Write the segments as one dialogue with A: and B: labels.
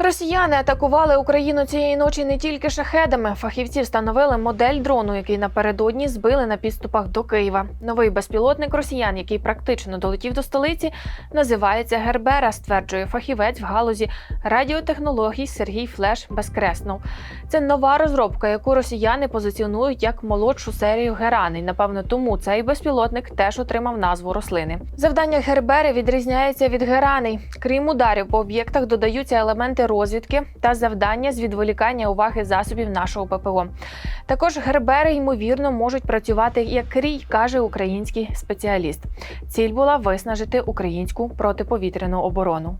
A: Росіяни атакували Україну цієї ночі не тільки шахедами. Фахівці встановили модель дрону, який напередодні збили на підступах до Києва. Новий безпілотник росіян, який практично долетів до столиці, називається Гербера, стверджує фахівець в галузі радіотехнологій Сергій Флеш Безкреснов. Це нова розробка, яку росіяни позиціонують як молодшу серію Герани. Напевно, тому цей безпілотник теж отримав назву рослини. Завдання Гербери відрізняється від Герани. Крім ударів по об'єктах, додаються елементи розвідки та завдання з відволікання уваги засобів нашого ППО. Також Гербери ймовірно можуть працювати як рій, каже український спеціаліст. Ціль була виснажити українську протиповітряну оборону.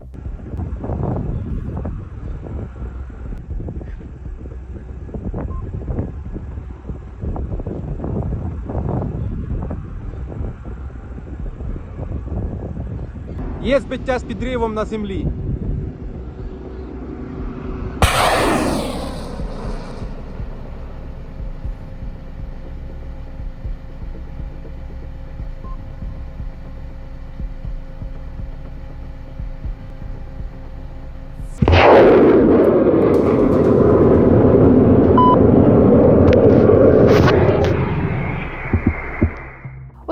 B: Є збиття з підривом на землі.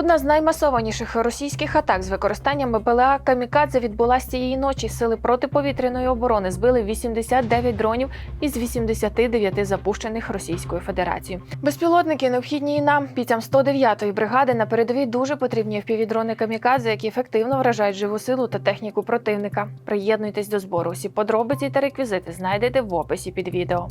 A: Одна з наймасованіших російських атак з використанням БПЛА Камікадзе відбулася цієї ночі. Сили протиповітряної оборони збили 89 дронів із 89 запущених Російською Федерацією. Безпілотники необхідні і нам, бійцям 109-ї бригади. На передовій дуже потрібні впівдрони Камікадзе, які ефективно вражають живу силу та техніку противника. Приєднуйтесь до збору. Усі подробиці та реквізити знайдете в описі під відео.